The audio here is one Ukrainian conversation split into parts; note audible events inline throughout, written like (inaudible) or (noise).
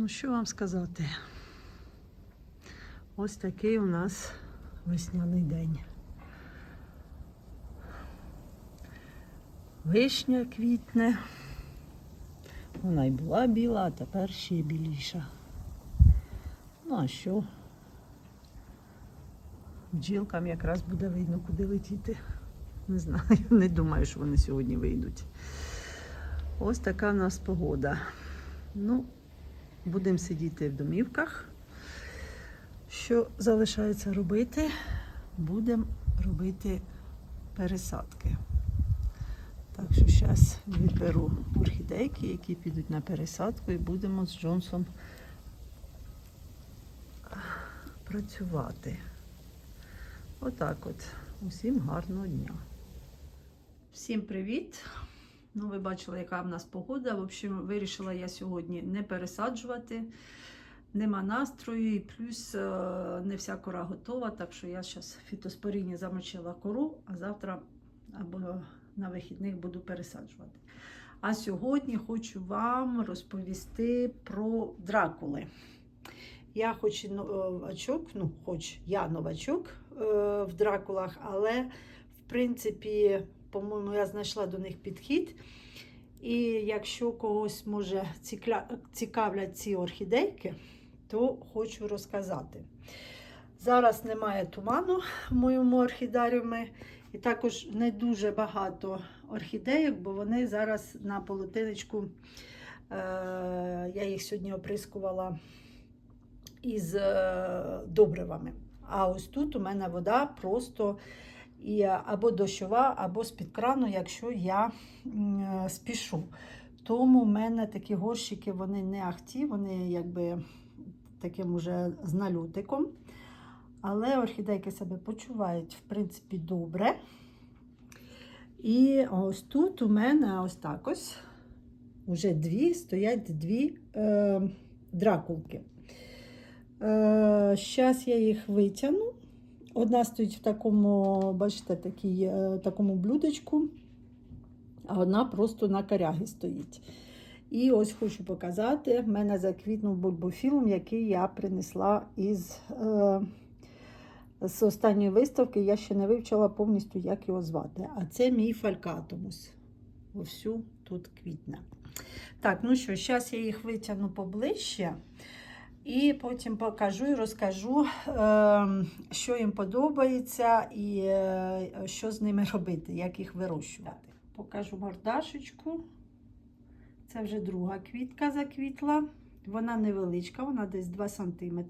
Ну, що вам сказати? Ось такий у нас весняний день. Вишня квітне. Вона й була біла, а тепер ще біліша. Ну а що? Бджілкам якраз буде видно, куди летіти. Не знаю, (laughs) не думаю, що вони сьогодні вийдуть. Ось така в нас погода. Ну, будемо сидіти в домівках. Що залишається робити? Будемо робити пересадки. Так що зараз відберу орхідейки, які підуть на пересадку, і будемо з Джонсом працювати. Отак от. Усім гарного дня. Всім привіт! Ну, ви бачили, яка в нас погода. В общем, вирішила я сьогодні не пересаджувати. Нема настрою, і плюс е, не вся кора готова. Так що я зараз в фітоспоріні замочила кору, а завтра або на вихідних буду пересаджувати. А сьогодні хочу вам розповісти про дракули. Я хоч і новачок, ну, хоч я новачок е, в дракулах, але в принципі, по-моєму, я знайшла до них підхід. І якщо когось може цікавлять ці орхідейки, то хочу розказати. Зараз немає туману в моєму орхідаріумі, і також не дуже багато орхідеїв, бо вони зараз на полотенечку. Е, я їх сьогодні оприскувала із е, добривами. А ось тут у мене вода просто і або дощова, або з-під крану, якщо я е, спішу. Тому в мене такі горщики вони не ахті, вони якби таким уже з нальотиком. Але орхідейки себе почувають, в принципі, добре. І ось тут у мене ось так ось уже дві стоять дві е, дракулки. Зараз я їх витягну. Одна стоїть в такому, бачите, такій, е, такому блюдечку, а одна просто на корягі стоїть. І ось хочу показати, в мене заквітнув бульбофілм, який я принесла із е, з останньої виставки. Я ще не вивчила повністю, як його звати. А це мій фалькатумус. Вовсю тут квітне. Так, ну що, зараз я їх витягну поближче. І потім покажу і розкажу, е, що їм подобається і е, що з ними робити, як їх вирощувати. Покажу мордашечку. Це вже друга квітка заквітла. Вона невеличка, вона десь 2 см.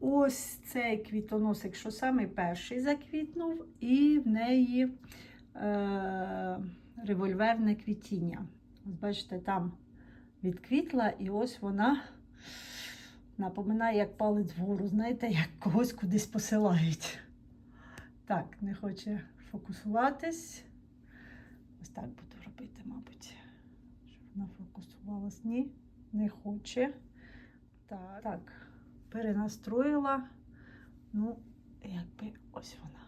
Ось цей квітоносик, що саме перший заквітнув, і в неї е, револьверне квітіння. Бачите, там відквітла, і ось вона напоминає, як палець вгору, знаєте, як когось кудись посилають. Так, не хоче фокусуватись. Ось так буду робити, мабуть. Щоб вона фокусувалась. Ні, не хоче. Так, так, перенастроїла. Ну, якби ось вона.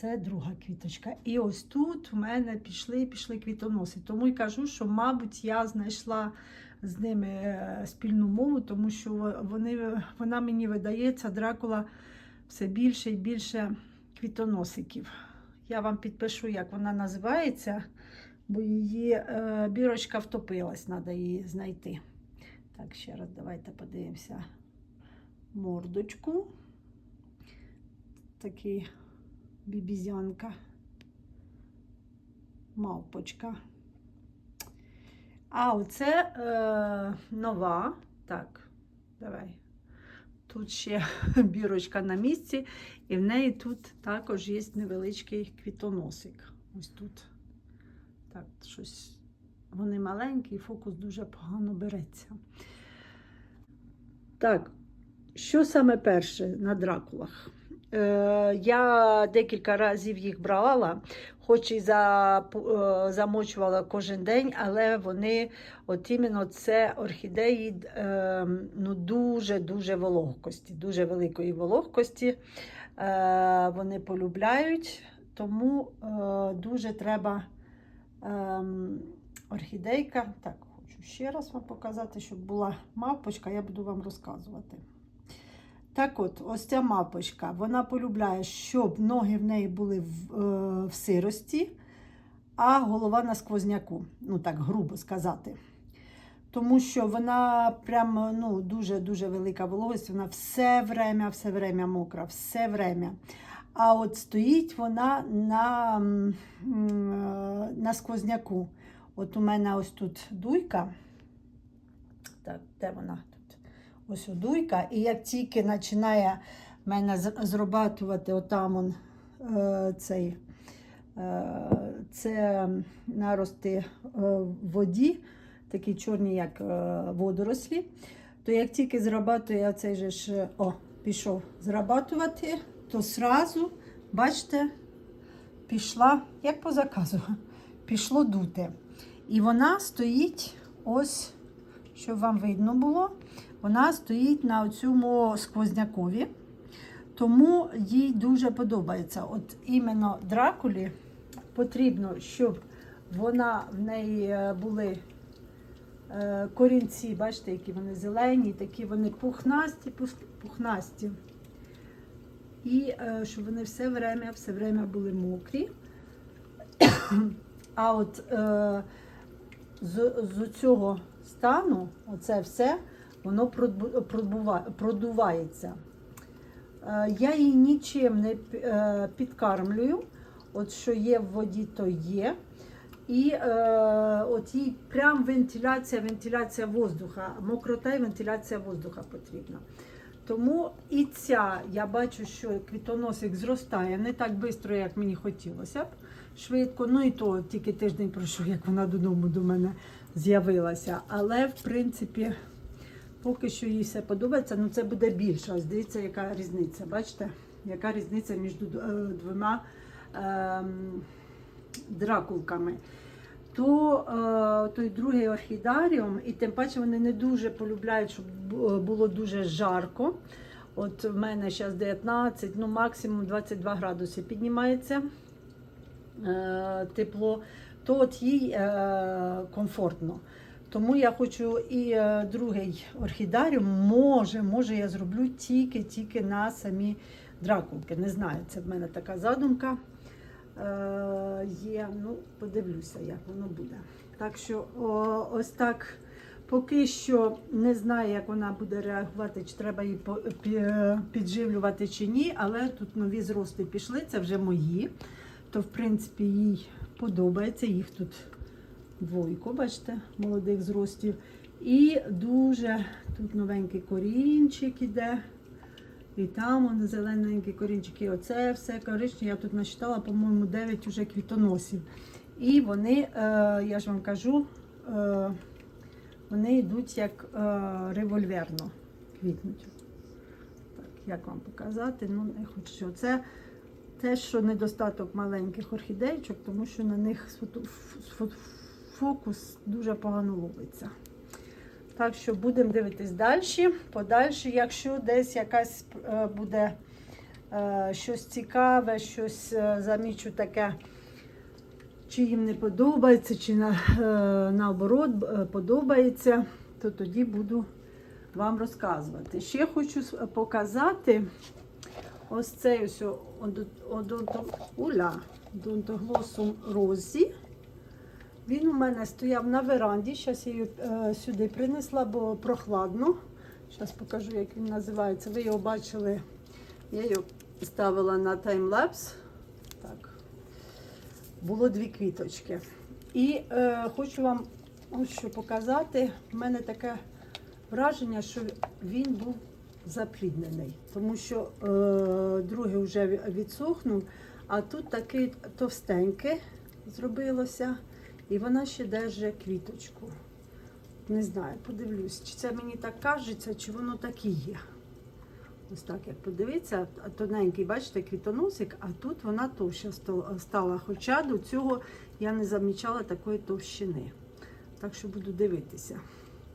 Це друга квіточка. І ось тут в мене пішли пішли квітоноси. Тому й кажу, що, мабуть, я знайшла з ними е, спільну мову, тому що вони, вона мені видається, дракула все більше і більше квітоносиків. Я вам підпишу, як вона називається, бо її е, бірочка втопилась, треба її знайти. Так, ще раз давайте подивимося мордочку. Такий бібізянка, мавпочка. А оце е, нова. Так, давай. Тут ще (laughs) бірочка на місці, і в неї тут також є невеличкий квітоносик. Ось тут. Так, щось. Вони маленькі, і фокус дуже погано береться. Так, що саме перше на дракулах? Е, я декілька разів їх брала, хоч і е, замочувала кожен день, але вони, от іменно це орхідеї е, ну, дуже-дуже вологкості, дуже великої вологкості. Вони полюбляють, тому дуже треба е, орхідейка. Так, хочу ще раз вам показати, щоб була мавпочка, я буду вам розказувати. Так от, ось ця мавпочка, вона полюбляє, щоб ноги в неї були в, е, в сирості, а голова на сквозняку. Ну так, грубо сказати. Тому що вона прям ну, дуже-дуже велика вологість, вона все время, все время мокра, все время. А от стоїть вона на, на сквозняку. От у мене ось тут дуйка. Так, де вона тут? Ось дуйка. І як тільки починає мене з- зрабатувати отам он, е, цей, е, це нарости е, в воді, такі чорні, як е, водорослі, то як тільки зрабатує оцей же ж, о, пішов зрабатувати, то сразу, бачите, пішла, як по заказу, пішло дути. І вона стоїть ось, щоб вам видно було, вона стоїть на цьому сквознякові. Тому їй дуже подобається. От іменно дракулі потрібно, щоб вона в неї е, були е, корінці, бачите, які вони зелені, такі вони пухнасті, пухнасті. І е, щоб вони все время, все время були мокрі. А от з, з цього стану, оце все, воно продувається. Е, Я її нічим не е, підкармлюю. От що є в воді, то є. І е, от їй прям вентиляція, вентиляція воздуха, мокрота і вентиляція воздуха потрібна. Тому і ця, я бачу, що квітоносик зростає не так швидко, як мені хотілося б. Швидко, ну і то тільки тиждень пройшов, як вона додому до мене з'явилася. Але в принципі, поки що їй все подобається, ну це буде більше. Ось дивіться, яка різниця. Бачите, яка різниця між е, двома ем, дракулками. То е, той другий орхідаріум, і тим паче вони не дуже полюбляють, щоб було дуже жарко. От в мене зараз 19, ну максимум 22 градуси піднімається е, тепло, то от їй е, комфортно. Тому я хочу і е, другий орхідаріум, може, може я зроблю тільки-тільки на самі дракулки. Не знаю, це в мене така задумка е, є. Ну, подивлюся, як воно буде. Так що о, ось так. Поки що не знаю, як вона буде реагувати, чи треба її пі- підживлювати чи ні, але тут нові зрости пішли, це вже мої. То, в принципі, їй подобається. Їх тут двойко, бачите, молодих зростів. І дуже тут новенький корінчик іде. І там вони зелененькі корінчики. Оце все коричневе. Я тут насчитала, по-моєму, 9 уже квітоносів. І вони, е, я ж вам кажу, е, вони йдуть як е, револьверно квітнуть. Так, як вам показати? Ну, не хочу. Це те, що недостаток маленьких орхідейчок, тому що на них фокус дуже погано ловиться. Так що будемо дивитись далі. Подальше, якщо десь якась е, буде е, щось цікаве, щось е, замічу таке, чи їм не подобається, чи на, наоборот подобається, то тоді буду вам розказувати. Ще хочу показати ось цей ось одонтоглосум розі. Він у мене стояв на веранді. Зараз я її е, сюди принесла, бо прохладно. Зараз покажу, як він називається. Ви його бачили. Я його ставила на таймлапс. Так. Було дві квіточки. І е, хочу вам ось що показати. У мене таке враження, що він був запліднений, тому що е, другий вже відсохнув, а тут таке товстеньке зробилося, і вона ще держить квіточку. Не знаю, подивлюсь, чи це мені так кажеться, чи воно так і є. Ось так, як подивитися, тоненький, бачите, квітоносик, а тут вона товща стала-. Хоча до цього я не замічала такої товщини. Так що буду дивитися,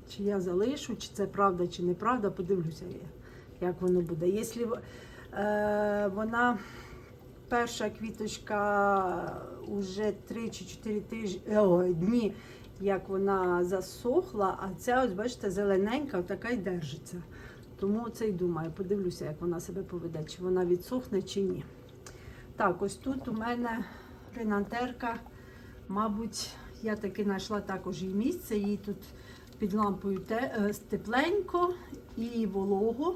чи я залишу, чи це правда, чи неправда, подивлюся, як воно буде. Якщо е, вона перша квіточка уже 3 чи 4 тижні, о, дні як вона засохла, а ця, ось бачите, зелененька, така й держиться. Тому це й думаю, подивлюся, як вона себе поведе, чи вона відсохне, чи ні. Так, ось тут у мене ринантерка, мабуть, я таки знайшла також її місце. Їй тут під лампою е, тепленько і волого.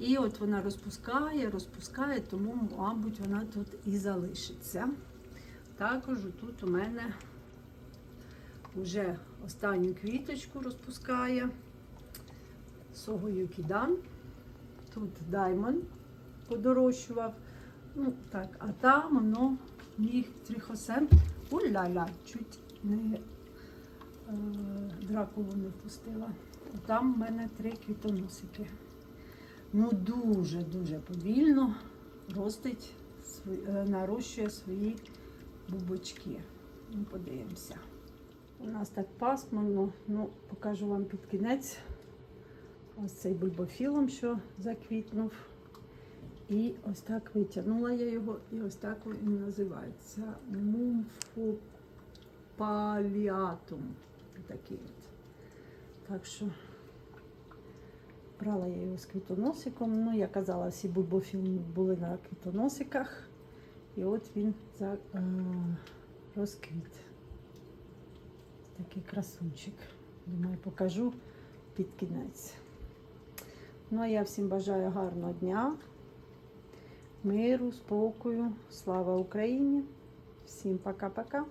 І от вона розпускає, розпускає, тому, мабуть, вона тут і залишиться. Також тут у мене вже останню квіточку розпускає. Согою кідан. Тут даймон подорожчував. Ну, так, а там воно мій трихосем. Уля-ля, чуть не е, дракулу не впустила. Там в мене три квітоносики. Ну, дуже-дуже повільно ростить, е, нарощує свої бубочки. Ну, подивимося. У нас так пасмурно, ну, покажу вам під кінець. Ось цей бульбофілом, що заквітнув. І ось так витягнула я його, і ось так він називається. Мумфопаліатум. Такий от. Так що брала я його з квітоносиком. Ну, я казала, всі бульбофілми були на квітоносиках. І от він за, е, розквіт. Такий красунчик. Думаю, покажу під кінець. Ну, а я всім бажаю гарного дня, миру, спокою. Слава Україні! Всім пока-пока!